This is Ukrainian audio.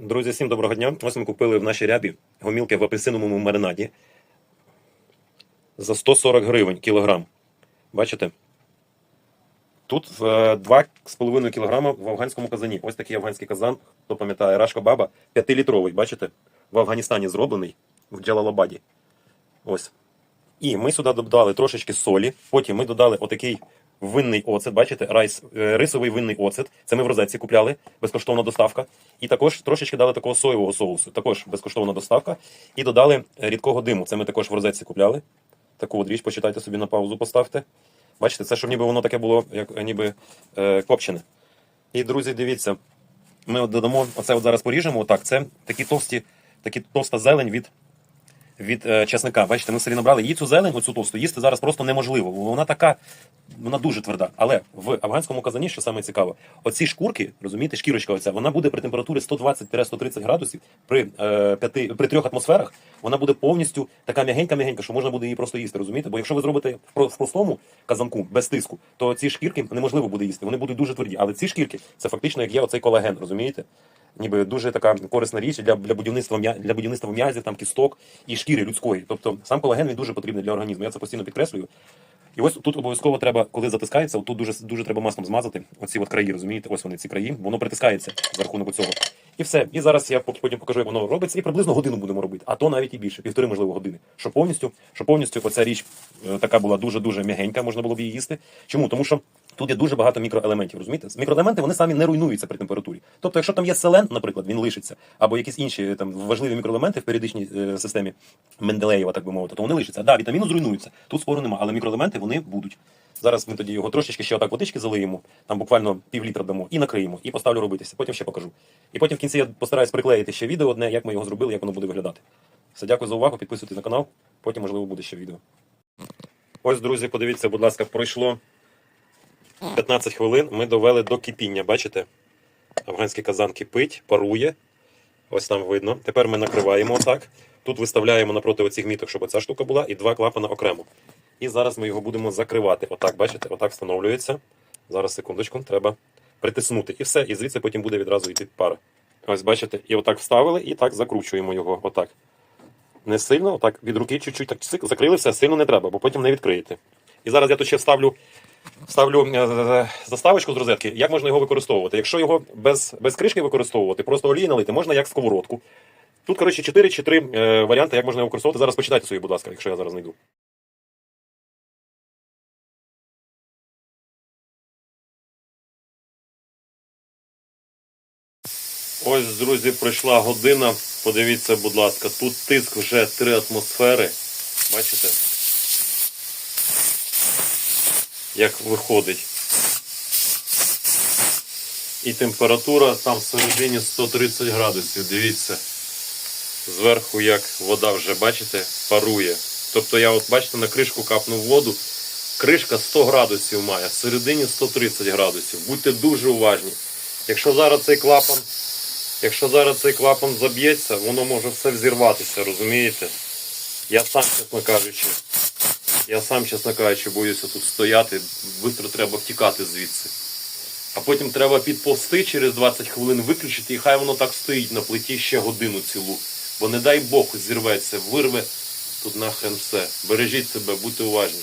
Друзі, всім доброго дня. Ось ми купили в нашій рябі гомілки в апельсиновому маринаді за 140 гривень кілограм. Бачите? Тут е, 2,5 кілограма в афганському казані. Ось такий афганський казан, хто пам'ятає, Рашка Баба, 5-літровий, бачите? В Афганістані зроблений, в Джалалабаді. Ось. І ми сюди додали трошечки солі. Потім ми додали отакий винний оцет. Бачите, райс, е, рисовий винний оцет. Це ми в розетці купляли, безкоштовна доставка. І також трошечки дали такого соєвого соусу, також безкоштовна доставка. І додали рідкого диму. Це ми також в розетці купляли. Таку от річ, почитайте собі на паузу, поставте. Бачите, це щоб ніби воно таке було, як е, ніби е, копчене. І, друзі, дивіться, ми от додамо, оце от зараз поріжемо. Отак, це такі товсті, такі товста зелень від від е, часника. Бачите, ми в селі набрали її цю зелень, оцю товсту, їсти зараз просто неможливо. Вона така, вона дуже тверда. Але в афганському казані, що саме цікаво, оці шкурки, розумієте, шкірочка оця, вона буде при температурі 120-130 градусів, при, е, п'яти, при трьох атмосферах, вона буде повністю така м'ягенька-м'ягенька, що можна буде її просто їсти, розумієте? Бо якщо ви зробите в простому казанку без тиску, то ці шкірки неможливо буде їсти. Вони будуть дуже тверді. Але ці шкірки це фактично як є оцей колаген, розумієте? Ніби дуже така корисна річ для, для будівництва для будівництва м'язів, там кісток і шкіри людської. Тобто сам колаген він дуже потрібний для організму. Я це постійно підкреслюю. І ось тут обов'язково треба, коли затискається, тут дуже дуже треба маслом змазати. Оці от краї, розумієте? Ось вони ці краї, воно притискається за рахунок цього. І все. І зараз я потім покажу, як воно робиться, і приблизно годину будемо робити, а то навіть і більше, півтори, можливо, години. Щоб повністю, щоб повністю оця річ е, така була дуже дуже м'ягенька, можна було б її їсти. Чому? Тому що тут є дуже багато мікроелементів. Розумієте? Мікроелементи вони самі не руйнуються при температурі. Тобто, якщо там є селен, наприклад, він лишиться, або якісь інші там важливі мікроелементи в періодичній е, системі Менделеєва, так би мовити, то вони лишаться. Да, вітаміну зруйнуються. Тут спору нема, але мікроелементи вони будуть. Зараз ми тоді його трошечки ще отак водички залиємо, там буквально пів літра дамо і накриємо, і поставлю робитися. Потім ще покажу. І потім в кінці я постараюсь приклеїти ще відео одне, як ми його зробили, як воно буде виглядати. Все, дякую за увагу, підписуйтесь на канал, потім, можливо, буде ще відео. Ось, друзі, подивіться, будь ласка, пройшло 15 хвилин. Ми довели до кипіння. Бачите? Афганський казан кипить, парує. Ось там видно. Тепер ми накриваємо отак. Тут виставляємо напроти оцих міток, щоб оця штука була, і два клапана окремо. І зараз ми його будемо закривати. Отак, бачите, отак встановлюється. Зараз секундочку, треба притиснути. І все, і звідси потім буде відразу йти пара. Ось бачите, і отак вставили, і так закручуємо його. Отак. Не сильно, отак від руки чуть-чуть так закрили все, сильно не треба, бо потім не відкриєте. І зараз я тут ще вставлю, вставлю е, заставочку з розетки, як можна його використовувати. Якщо його без, без кришки використовувати, просто олії налити, можна як сковородку. Тут, коротше, 4 чи 3 е, варіанти, як можна його використовувати. Зараз почитайте собі, будь ласка, якщо я зараз знайду. Ось, друзі, пройшла година. Подивіться, будь ласка, тут тиск вже 3 атмосфери. Бачите? Як виходить. І температура там всередині 130 градусів. Дивіться. Зверху як вода вже, бачите, парує. Тобто я от бачите на кришку капнув воду. Кришка 100 градусів має, всередині 130 градусів. Будьте дуже уважні. Якщо зараз цей клапан Якщо зараз цей клапан заб'ється, воно може все взірватися, розумієте? Я сам, чесно кажучи, я сам, чесно кажучи, боюся тут стояти, швидко треба втікати звідси. А потім треба підповсти через 20 хвилин виключити, і хай воно так стоїть на плиті ще годину цілу. Бо не дай Бог зірветься, вирве тут нахрен все. Бережіть себе, будьте уважні.